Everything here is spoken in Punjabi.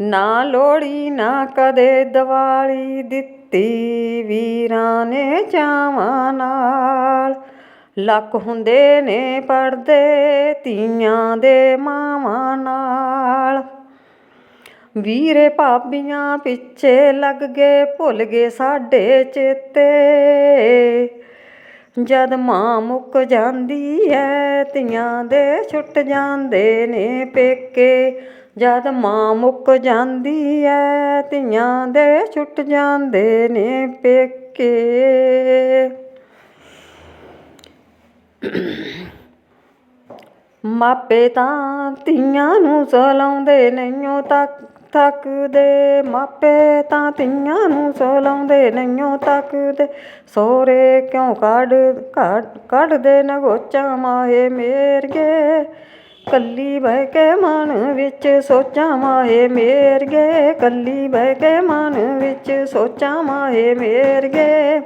ਨਾ ਲੋੜੀ ਨਾ ਕਦੇ ਦਿਵਾਲੀ ਦਿੱਤੀ। ਵੀਰਾਂ ਨੇ ਚਾਵਾਂ ਨਾਲ। ਲੱਕ ਹੁੰਦੇ ਨੇ ਪੜਦੇ ਤੀਆਂ ਦੇ ਮਾਵਾਂ ਨਾਲ। ਵੀਰੇ ਭਾਬੀਆਂ ਪਿੱਛੇ ਲੱਗ ਗਏ, ਭੁੱਲ ਗਏ ਸਾਡੇ ਚੇਤੇ। ਜਦ ਮਾਂ ਮੁੱਕ ਜਾਂਦੀ ਐ, ਧੀਆਂ ਦੇ ਛੁੱਟ ਜਾਂਦੇ ਨੇ ਪੇਕੇ। ਜਦ ਮਾਂ ਮੁੱਕ ਜਾਂਦੀ ਐ, ਧੀਆਂ ਦੇ ਛੁੱਟ ਜਾਂਦੇ ਨੇ ਪੇਕੇ। ਮਾਪੇ ਤਾਂ ਧੀਆਂ ਨੂੰ ਸਲਾਉਂਦੇ ਨਹੀਂਓ ਤੱਕ ਤੱਕਦੇ ਮਾਪੇ ਤਾਂ ਧੀਆਂ ਨੂੰ ਸਲਾਉਂਦੇ ਨਹੀਂਓ ਤੱਕਦੇ ਸੋਰੇ ਕਿਉਂ ਕੱਢ, ਕੱਢ- ਕੱਢਦੇ ਨਗੋਚਾਂ ਮਾਹੇ ਮੇਰਗੇ ਕੱਲੀ ਬਹਿ ਕੇ ਮਨ ਵਿੱਚ ਸੋਚਾਂ ਮਾਹੇ ਮੇਰਗੇ। ਕੱਲੀ ਬਹਿ ਕੇ ਮਨ ਵਿੱਚ ਸੋਚਾਂ ਮਾਹੇ ਮੇਰਗੇ।